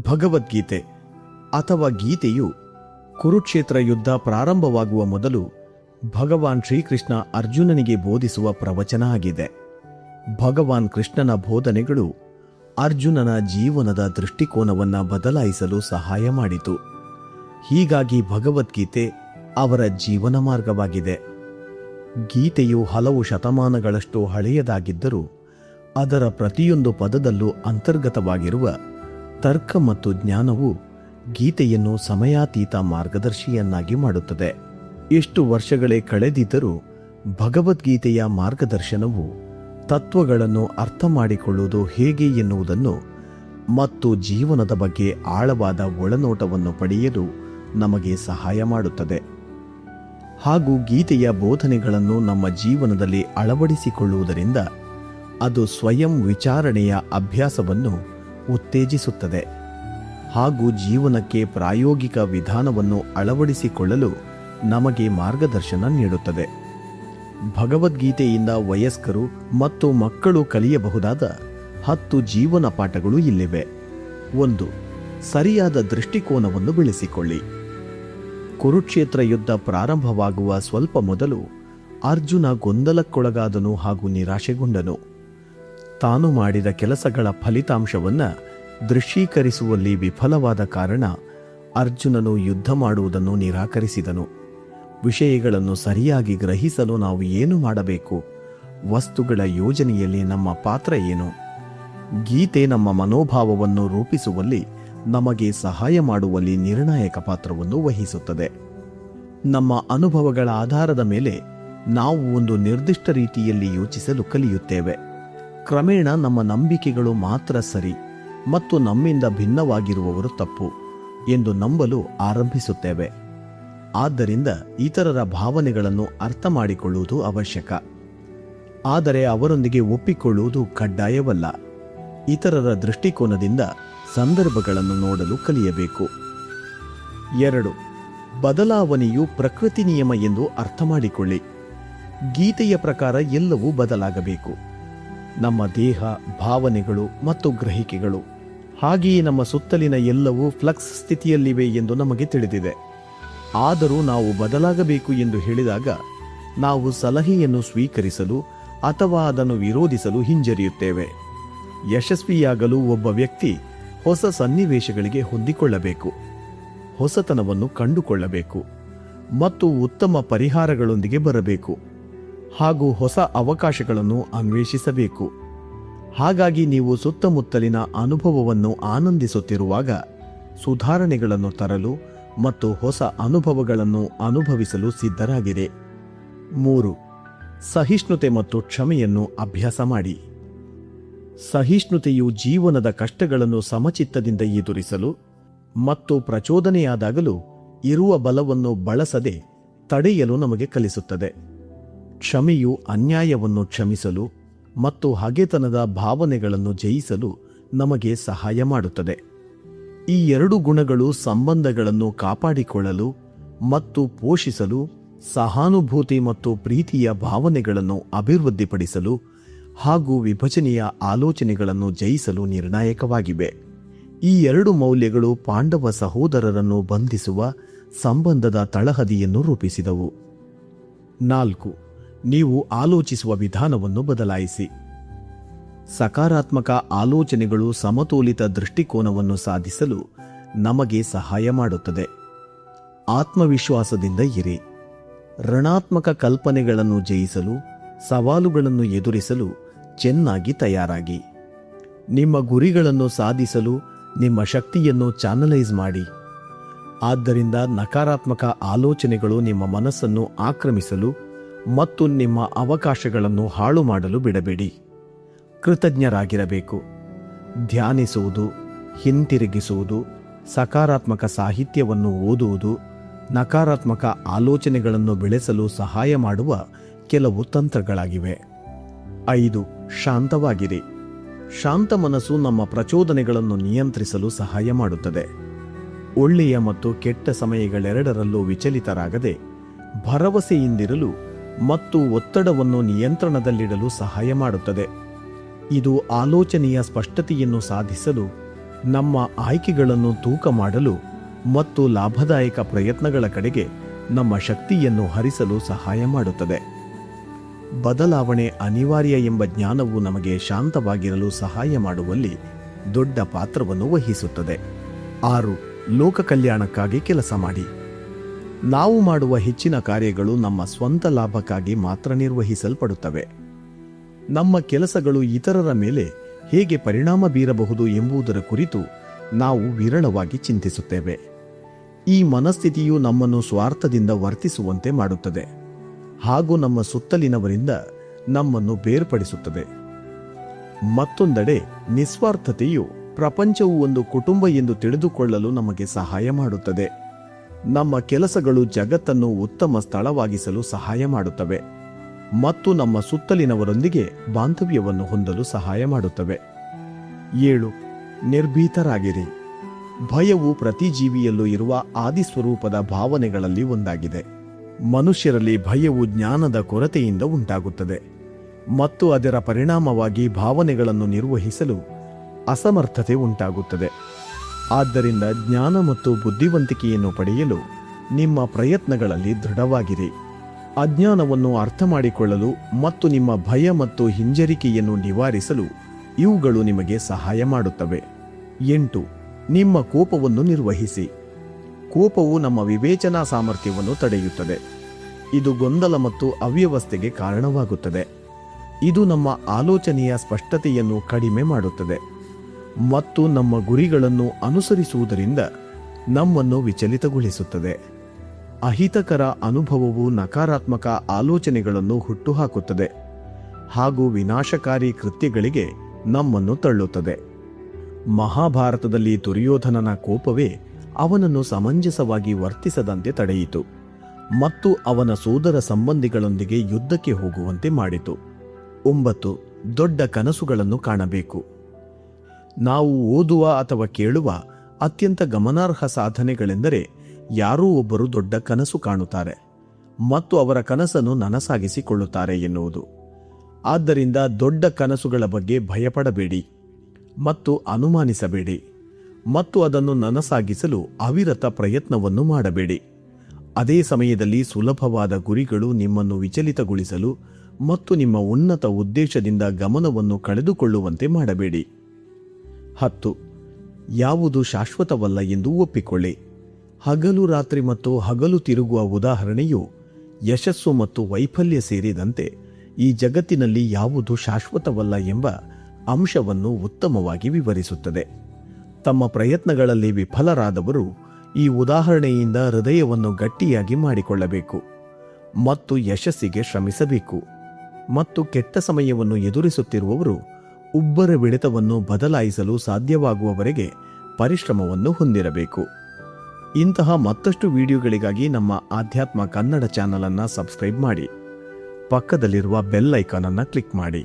ಭಗವದ್ಗೀತೆ ಅಥವಾ ಗೀತೆಯು ಕುರುಕ್ಷೇತ್ರ ಯುದ್ಧ ಪ್ರಾರಂಭವಾಗುವ ಮೊದಲು ಭಗವಾನ್ ಶ್ರೀಕೃಷ್ಣ ಅರ್ಜುನನಿಗೆ ಬೋಧಿಸುವ ಪ್ರವಚನ ಆಗಿದೆ. ಭಗವಾನ್ ಕೃಷ್ಣನ ಬೋಧನೆಗಳು ಅರ್ಜುನನ ಜೀವನದ ದೃಷ್ಟಿಕೋನವನ್ನು ಬದಲಾಯಿಸಲು ಸಹಾಯ ಮಾಡಿತು. ಹೀಗಾಗಿ ಭಗವದ್ಗೀತೆ ಅವರ ಜೀವನ ಮಾರ್ಗವಾಗಿದೆ. ಗೀತೆಯು ಹಲವು ಶತಮಾನಗಳಷ್ಟು ಹಳೆಯದಾಗಿದ್ದರೂ ಅದರ ಪ್ರತಿಯೊಂದು ಪದದಲ್ಲೂ ಅಂತರ್ಗತವಾಗಿರುವ ತರ್ಕ ಮತ್ತು ಜ್ಞಾನವು ಗೀತೆಯನ್ನು ಸಮಯಾತೀತ ಮಾರ್ಗದರ್ಶಿಯನ್ನಾಗಿ ಮಾಡುತ್ತದೆ. ಎಷ್ಟು ವರ್ಷಗಳೇ ಕಳೆದಿದ್ದರೂ ಭಗವದ್ಗೀತೆಯ ಮಾರ್ಗದರ್ಶನವು ತತ್ವಗಳನ್ನು ಅರ್ಥ ಮಾಡಿಕೊಳ್ಳುವುದು ಹೇಗೆ ಎನ್ನುವುದನ್ನು ಮತ್ತು ಜೀವನದ ಬಗ್ಗೆ ಆಳವಾದ ಒಳನೋಟವನ್ನು ಪಡೆಯಲು ನಮಗೆ ಸಹಾಯ ಮಾಡುತ್ತದೆ. ಹಾಗೂ ಗೀತೆಯ ಬೋಧನೆಗಳನ್ನು ನಮ್ಮ ಜೀವನದಲ್ಲಿ ಅಳವಡಿಸಿಕೊಳ್ಳುವುದರಿಂದ ಅದು ಸ್ವಯಂ ವಿಚಾರಣೆಯ ಅಭ್ಯಾಸವನ್ನು ಉತ್ತೇಜಿಸುತ್ತದೆ ಹಾಗೂ ಜೀವನಕ್ಕೆ ಪ್ರಾಯೋಗಿಕ ವಿಧಾನವನ್ನು ಅಳವಡಿಸಿಕೊಳ್ಳಲು ನಮಗೆ ಮಾರ್ಗದರ್ಶನ ನೀಡುತ್ತದೆ. ಭಗವದ್ಗೀತೆಯಿಂದ ವಯಸ್ಕರು ಮತ್ತು ಮಕ್ಕಳು ಕಲಿಯಬಹುದಾದ ಹತ್ತು ಜೀವನ ಪಾಠಗಳು ಇಲ್ಲಿವೆ. ಒಂದು, ಸರಿಯಾದ ದೃಷ್ಟಿಕೋನವನ್ನು ಬೆಳೆಸಿಕೊಳ್ಳಿ. ಕುರುಕ್ಷೇತ್ರ ಯುದ್ಧ ಪ್ರಾರಂಭವಾಗುವ ಸ್ವಲ್ಪ ಮೊದಲು ಅರ್ಜುನ ಗೊಂದಲಕ್ಕೊಳಗಾದನು ಹಾಗೂ ನಿರಾಶೆಗೊಂಡನು. ತಾನು ಮಾಡಿದ ಕೆಲಸಗಳ ಫಲಿತಾಂಶವನ್ನ ದೃಶ್ಯೀಕರಿಸುವಲ್ಲಿ ವಿಫಲವಾದ ಕಾರಣ ಅರ್ಜುನನು ಯುದ್ಧ ಮಾಡುವುದನ್ನು ನಿರಾಕರಿಸಿದನು. ವಿಷಯಗಳನ್ನು ಸರಿಯಾಗಿ ಗ್ರಹಿಸಲು ನಾವು ಏನು ಮಾಡಬೇಕು? ವಸ್ತುಗಳ ಯೋಜನೆಯಲ್ಲಿ ನಮ್ಮ ಪಾತ್ರ ಏನು? ಗೀತೆ ನಮ್ಮ ಮನೋಭಾವವನ್ನು ರೂಪಿಸುವಲ್ಲಿ ನಮಗೆ ಸಹಾಯ ಮಾಡುವಲ್ಲಿ ನಿರ್ಣಾಯಕ ಪಾತ್ರವನ್ನು ವಹಿಸುತ್ತದೆ. ನಮ್ಮ ಅನುಭವಗಳ ಆಧಾರದ ಮೇಲೆ ನಾವು ಒಂದು ನಿರ್ದಿಷ್ಟ ರೀತಿಯಲ್ಲಿ ಯೋಚಿಸಲು ಕಲಿಯುತ್ತೇವೆ. ಕ್ರಮೇಣ ನಮ್ಮ ನಂಬಿಕೆಗಳು ಮಾತ್ರ ಸರಿ ಮತ್ತು ನಮ್ಮಿಂದ ಭಿನ್ನವಾಗಿರುವವರು ತಪ್ಪು ಎಂದು ನಂಬಲು ಆರಂಭಿಸುತ್ತೇವೆ. ಆದ್ದರಿಂದ ಇತರರ ಭಾವನೆಗಳನ್ನು ಅರ್ಥ ಮಾಡಿಕೊಳ್ಳುವುದು ಅವಶ್ಯಕ. ಆದರೆ ಅವರೊಂದಿಗೆ ಒಪ್ಪಿಕೊಳ್ಳುವುದು ಕಡ್ಡಾಯವಲ್ಲ. ಇತರರ ದೃಷ್ಟಿಕೋನದಿಂದ ಸಂದರ್ಭಗಳನ್ನು ನೋಡಲು ಕಲಿಯಬೇಕು. ಎರಡು, ಬದಲಾವಣೆಯು ಪ್ರಕೃತಿ ನಿಯಮ ಎಂದು ಅರ್ಥ ಮಾಡಿಕೊಳ್ಳಿ ಗೀತೆಯ ಪ್ರಕಾರ ಎಲ್ಲವೂ ಬದಲಾಗಬೇಕು. ನಮ್ಮ ದೇಹ, ಭಾವನೆಗಳು ಮತ್ತು ಗ್ರಹಿಕೆಗಳು. ಹಾಗೆಯೇ ನಮ್ಮ ಸುತ್ತಲಿನ ಎಲ್ಲವೂ ಫ್ಲಕ್ಸ್ ಸ್ಥಿತಿಯಲ್ಲಿವೆ ಎಂದು ನಮಗೆ ತಿಳಿದಿದೆ. ಆದರೂ ನಾವು ಬದಲಾಗಬೇಕು ಎಂದು ಹೇಳಿದಾಗ, ನಾವು ಸಲಹೆಯನ್ನು ಸ್ವೀಕರಿಸಲು ಅಥವಾ ಅದನ್ನು ವಿರೋಧಿಸಲು ಹಿಂಜರಿಯುತ್ತೇವೆ. ಯಶಸ್ವಿಯಾಗಲು ಒಬ್ಬ ವ್ಯಕ್ತಿ ಹೊಸ ಸನ್ನಿವೇಶಗಳಿಗೆ ಹೊಂದಿಕೊಳ್ಳಬೇಕು. ಹೊಸತನವನ್ನು ಕಂಡುಕೊಳ್ಳಬೇಕು. ಮತ್ತು ಉತ್ತಮ ಪರಿಹಾರಗಳೊಂದಿಗೆ ಬರಬೇಕು. ಹಾಗೂ ಹೊಸ ಅವಕಾಶಗಳನ್ನು ಅನ್ವೇಷಿಸಬೇಕು. ಹಾಗಾಗಿ ನೀವು ಸುತ್ತಮುತ್ತಲಿನ ಅನುಭವವನ್ನು ಆನಂದಿಸುತ್ತಿರುವಾಗ ಸುಧಾರಣೆಗಳನ್ನು ತರಲು ಮತ್ತು ಹೊಸ ಅನುಭವಗಳನ್ನು ಅನುಭವಿಸಲು ಸಿದ್ಧರಾಗಿದೆ ಮೂರು, ಸಹಿಷ್ಣುತೆ ಮತ್ತು ಕ್ಷಮೆಯನ್ನು ಅಭ್ಯಾಸ ಮಾಡಿ. ಸಹಿಷ್ಣುತೆಯು ಜೀವನದ ಕಷ್ಟಗಳನ್ನು ಸಮಚಿತ್ತದಿಂದ ಎದುರಿಸಲು ಮತ್ತು ಪ್ರಚೋದನೆಯಾದಾಗಲೂ ಇರುವ ಬಲವನ್ನು ಬಳಸದೆ ತಡೆಯಲು ನಮಗೆ ಕಲಿಸುತ್ತದೆ. ಕ್ಷಮೆಯು ಅನ್ಯಾಯವನ್ನು ಕ್ಷಮಿಸಲು ಮತ್ತು ಹಗೆತನದ ಭಾವನೆಗಳನ್ನು ಜಯಿಸಲು ನಮಗೆ ಸಹಾಯ ಮಾಡುತ್ತದೆ. ಈ ಎರಡು ಗುಣಗಳು ಸಂಬಂಧಗಳನ್ನು ಕಾಪಾಡಿಕೊಳ್ಳಲು ಮತ್ತು ಪೋಷಿಸಲು, ಸಹಾನುಭೂತಿ ಮತ್ತು ಪ್ರೀತಿಯ ಭಾವನೆಗಳನ್ನು ಅಭಿವೃದ್ಧಿಪಡಿಸಲು ಹಾಗೂ ವಿಭಜನೆಯ ಆಲೋಚನೆಗಳನ್ನು ಜಯಿಸಲು ನಿರ್ಣಾಯಕವಾಗಿವೆ. ಈ ಎರಡು ಮೌಲ್ಯಗಳು ಪಾಂಡವ ಸಹೋದರರನ್ನು ಬಂಧಿಸುವ ಸಂಬಂಧದ ತಳಹದಿಯನ್ನು ರೂಪಿಸಿದವು. ನಾಲ್ಕು. ನೀವು ಆಲೋಚಿಸುವ ವಿಧಾನವನ್ನು ಬದಲಾಯಿಸಿ. ಸಕಾರಾತ್ಮಕ ಆಲೋಚನೆಗಳು ಸಮತೋಲಿತ ದೃಷ್ಟಿಕೋನವನ್ನು ಸಾಧಿಸಲು ನಮಗೆ ಸಹಾಯ ಮಾಡುತ್ತದೆ. ಆತ್ಮವಿಶ್ವಾಸದಿಂದ ಇರಿ. ಋಣಾತ್ಮಕ ಕಲ್ಪನೆಗಳನ್ನು ಜಯಿಸಲು, ಸವಾಲುಗಳನ್ನು ಎದುರಿಸಲು ಚೆನ್ನಾಗಿ ತಯಾರಾಗಿ. ನಿಮ್ಮ ಗುರಿಗಳನ್ನು ಸಾಧಿಸಲು ನಿಮ್ಮ ಶಕ್ತಿಯನ್ನು ಚಾನಲೈಸ್ ಮಾಡಿ. ಆದ್ದರಿಂದ ನಕಾರಾತ್ಮಕ ಆಲೋಚನೆಗಳು ನಿಮ್ಮ ಮನಸ್ಸನ್ನು ಆಕ್ರಮಿಸಲು ಮತ್ತು ನಿಮ್ಮ ಅವಕಾಶಗಳನ್ನು ಹಾಳು ಮಾಡಲು ಬಿಡಬೇಡಿ. ಕೃತಜ್ಞರಾಗಿರಬೇಕು. ಧ್ಯಾನಿಸುವುದು, ಹಿಂತಿರುಗಿಸುವುದು, ಸಕಾರಾತ್ಮಕ ಸಾಹಿತ್ಯವನ್ನು ಓದುವುದು, ನಕಾರಾತ್ಮಕ ಆಲೋಚನೆಗಳನ್ನು ಬೆಳೆಸಲು ಸಹಾಯ ಮಾಡುವ ಕೆಲವು ತಂತ್ರಗಳಾಗಿವೆ. ಐದು, ಶಾಂತವಾಗಿರಿ. ಶಾಂತ ಮನಸ್ಸು ನಮ್ಮ ಪ್ರಚೋದನೆಗಳನ್ನು ನಿಯಂತ್ರಿಸಲು ಸಹಾಯ ಮಾಡುತ್ತದೆ. ಒಳ್ಳೆಯ ಮತ್ತು ಕೆಟ್ಟ ಸಮಯಗಳೆರಡರಲ್ಲೂ ವಿಚಲಿತರಾಗದೆ ಭರವಸೆಯಿಂದಿರಲು ಮತ್ತು ಒತ್ತಡವನ್ನು ನಿಯಂತ್ರಣದಲ್ಲಿಡಲು ಸಹಾಯ ಮಾಡುತ್ತದೆ. ಇದು ಆಲೋಚನೆಯ ಸ್ಪಷ್ಟತೆಯನ್ನು ಸಾಧಿಸಲು, ನಮ್ಮ ಆಯ್ಕೆಗಳನ್ನು ತೂಕ ಮಾಡಲು ಮತ್ತು ಲಾಭದಾಯಕ ಪ್ರಯತ್ನಗಳ ಕಡೆಗೆ ನಮ್ಮ ಶಕ್ತಿಯನ್ನು ಹರಿಸಲು ಸಹಾಯ ಮಾಡುತ್ತದೆ. ಬದಲಾವಣೆ ಅನಿವಾರ್ಯ ಎಂಬ ಜ್ಞಾನವು ನಮಗೆ ಶಾಂತವಾಗಿರಲು ಸಹಾಯ ಮಾಡುವಲ್ಲಿ ದೊಡ್ಡ ಪಾತ್ರವನ್ನು ವಹಿಸುತ್ತದೆ. ಆರು, ಲೋಕ ಕಲ್ಯಾಣಕ್ಕಾಗಿ ಕೆಲಸ ಮಾಡಿ. ನಾವು ಮಾಡುವ ಹೆಚ್ಚಿನ ಕಾರ್ಯಗಳು ನಮ್ಮ ಸ್ವಂತ ಲಾಭಕ್ಕಾಗಿ ಮಾತ್ರ ನಿರ್ವಹಿಸಲ್ಪಡುತ್ತವೆ. ನಮ್ಮ ಕೆಲಸಗಳು ಇತರರ ಮೇಲೆ ಹೇಗೆ ಪರಿಣಾಮ ಬೀರಬಹುದು ಎಂಬುದರ ಕುರಿತು ನಾವು ವಿರಳವಾಗಿ ಚಿಂತಿಸುತ್ತೇವೆ. ಈ ಮನಸ್ಥಿತಿಯು ನಮ್ಮನ್ನು ಸ್ವಾರ್ಥದಿಂದ ವರ್ತಿಸುವಂತೆ ಮಾಡುತ್ತದೆ. ಹಾಗೂ ನಮ್ಮ ಸುತ್ತಲಿನವರಿಂದ ನಮ್ಮನ್ನು ಬೇರ್ಪಡಿಸುತ್ತದೆ. ಮತ್ತೊಂದೆಡೆ ನಿಸ್ವಾರ್ಥತೆಯು ಪ್ರಪಂಚವು ಒಂದು ಕುಟುಂಬ ಎಂದು ತಿಳಿದುಕೊಳ್ಳಲು ನಮಗೆ ಸಹಾಯ ಮಾಡುತ್ತದೆ. ನಮ್ಮ ಕೆಲಸಗಳು ಜಗತ್ತನ್ನು ಉತ್ತಮ ಸ್ಥಳವಾಗಿಸಲು ಸಹಾಯ ಮಾಡುತ್ತವೆ ಮತ್ತು ನಮ್ಮ ಸುತ್ತಲಿನವರೊಂದಿಗೆ ಬಾಂಧವ್ಯವನ್ನು ಹೊಂದಲು ಸಹಾಯ ಮಾಡುತ್ತವೆ. ಏಳು, ನಿರ್ಭೀತರಾಗಿರಿ. ಭಯವು ಪ್ರತಿ ಜೀವಿಯಲ್ಲೂ ಇರುವ ಆದಿಸ್ವರೂಪದ ಭಾವನೆಗಳಲ್ಲಿ ಒಂದಾಗಿದೆ. ಮನುಷ್ಯರಲ್ಲಿ ಭಯವು ಜ್ಞಾನದ ಕೊರತೆಯಿಂದ ಉಂಟಾಗುತ್ತದೆ ಮತ್ತು ಅದರ ಪರಿಣಾಮವಾಗಿ ಭಾವನೆಗಳನ್ನು ನಿರ್ವಹಿಸಲು ಅಸಮರ್ಥತೆ ಉಂಟಾಗುತ್ತದೆ. ಆದ್ದರಿಂದ ಜ್ಞಾನ ಮತ್ತು ಬುದ್ಧಿವಂತಿಕೆಯನ್ನು ಪಡೆಯಲು ನಿಮ್ಮ ಪ್ರಯತ್ನಗಳಲ್ಲಿ ದೃಢವಾಗಿರಿ. ಅಜ್ಞಾನವನ್ನು ಅರ್ಥ ಮಾಡಿಕೊಳ್ಳಲು ಮತ್ತು ನಿಮ್ಮ ಭಯ ಮತ್ತು ಹಿಂಜರಿಕೆಯನ್ನು ನಿವಾರಿಸಲು ಇವುಗಳು ನಿಮಗೆ ಸಹಾಯ ಮಾಡುತ್ತವೆ. ಎಂಟು, ನಿಮ್ಮ ಕೋಪವನ್ನು ನಿರ್ವಹಿಸಿ. ಕೋಪವು ನಮ್ಮ ವಿವೇಚನಾ ಸಾಮರ್ಥ್ಯವನ್ನು ತಡೆಯುತ್ತದೆ. ಇದು ಗೊಂದಲ ಮತ್ತು ಅವ್ಯವಸ್ಥೆಗೆ ಕಾರಣವಾಗುತ್ತದೆ. ಇದು ನಮ್ಮ ಆಲೋಚನೆಯ ಸ್ಪಷ್ಟತೆಯನ್ನು ಕಡಿಮೆ ಮಾಡುತ್ತದೆ. ಮತ್ತು ನಮ್ಮ ಗುರಿಗಳನ್ನು ಅನುಸರಿಸುವುದರಿಂದ ನಮ್ಮನ್ನು ವಿಚಲಿತಗೊಳಿಸುತ್ತದೆ. ಅಹಿತಕರ ಅನುಭವವು ನಕಾರಾತ್ಮಕ ಆಲೋಚನೆಗಳನ್ನು ಹುಟ್ಟುಹಾಕುತ್ತದೆ. ಹಾಗೂ ವಿನಾಶಕಾರಿ ಕೃತ್ಯಗಳಿಗೆ ನಮ್ಮನ್ನು ತಳ್ಳುತ್ತದೆ. ಮಹಾಭಾರತದಲ್ಲಿ ದುರ್ಯೋಧನನ ಕೋಪವೇ ಅವನನ್ನು ಸಮಂಜಸವಾಗಿ ವರ್ತಿಸದಂತೆ ತಡೆಯಿತು ಮತ್ತು ಅವನ ಸೋದರ ಸಂಬಂಧಿಗಳೊಂದಿಗೆ ಯುದ್ಧಕ್ಕೆ ಹೋಗುವಂತೆ ಮಾಡಿತು. ಒಂಬತ್ತು, ದೊಡ್ಡ ಕನಸುಗಳನ್ನು ಕಾಣಬೇಕು. ನಾವು ಓದುವ ಅಥವಾ ಕೇಳುವ ಅತ್ಯಂತ ಗಮನಾರ್ಹ ಸಾಧನೆಗಳೆಂದರೆ ಯಾರೋ ಒಬ್ಬರು ದೊಡ್ಡ ಕನಸು ಕಾಣುತ್ತಾರೆ ಮತ್ತು ಅವರ ಕನಸನ್ನು ನನಸಾಗಿಸಿಕೊಳ್ಳುತ್ತಾರೆ ಎನ್ನುವುದು. ಆದ್ದರಿಂದ ದೊಡ್ಡ ಕನಸುಗಳ ಬಗ್ಗೆ ಭಯಪಡಬೇಡಿ ಮತ್ತು ಅನುಮಾನಿಸಬೇಡಿ ಮತ್ತು ಅದನ್ನು ನನಸಾಗಿಸಲು ಅವಿರತ ಪ್ರಯತ್ನವನ್ನು ಮಾಡಬೇಡಿ. ಅದೇ ಸಮಯದಲ್ಲಿ ಸುಲಭವಾದ ಗುರಿಗಳು ನಿಮ್ಮನ್ನು ವಿಚಲಿತಗೊಳಿಸಲು ಮತ್ತು ನಿಮ್ಮ ಉನ್ನತ ಉದ್ದೇಶದಿಂದ ಗಮನವನ್ನು ಕಳೆದುಕೊಳ್ಳುವಂತೆ ಮಾಡಬೇಡಿ. ಹತ್ತು. ಯಾವುದು ಶಾಶ್ವತವಲ್ಲ ಎಂದು ಒಪ್ಪಿಕೊಳ್ಳಿ. ಹಗಲು ರಾತ್ರಿ ಮತ್ತು ಹಗಲು ತಿರುಗುವ ಉದಾಹರಣೆಯು ಯಶಸ್ಸು ಮತ್ತು ವೈಫಲ್ಯ ಸೇರಿದಂತೆ ಈ ಜಗತ್ತಿನಲ್ಲಿ ಯಾವುದು ಶಾಶ್ವತವಲ್ಲ ಎಂಬ ಅಂಶವನ್ನು ಉತ್ತಮವಾಗಿ ವಿವರಿಸುತ್ತದೆ. ತಮ್ಮ ಪ್ರಯತ್ನಗಳಲ್ಲಿ ವಿಫಲರಾದವರು ಈ ಉದಾಹರಣೆಯಿಂದ ಹೃದಯವನ್ನು ಗಟ್ಟಿಯಾಗಿ ಮಾಡಿಕೊಳ್ಳಬೇಕು. ಮತ್ತು ಯಶಸ್ಸಿಗೆ ಶ್ರಮಿಸಬೇಕು. ಮತ್ತು ಕೆಟ್ಟ ಸಮಯವನ್ನು ಎದುರಿಸುತ್ತಿರುವವರು ಉಬ್ಬರ ಬಿಡಿತವನ್ನು ಬದಲಾಯಿಸಲು ಸಾಧ್ಯವಾಗುವವರೆಗೆ ಪರಿಶ್ರಮವನ್ನು ಹೊಂದಿರಬೇಕು. ಇಂತಹ ಮತ್ತಷ್ಟು ವಿಡಿಯೋಗಳಿಗಾಗಿ ನಮ್ಮ ಆಧ್ಯಾತ್ಮ ಕನ್ನಡ ಚಾನಲನ್ನು ಸಬ್ಸ್ಕ್ರೈಬ್ ಮಾಡಿ. ಪಕ್ಕದಲ್ಲಿರುವ ಬೆಲ್ ಐಕಾನ್ ಅನ್ನು ಕ್ಲಿಕ್ ಮಾಡಿ.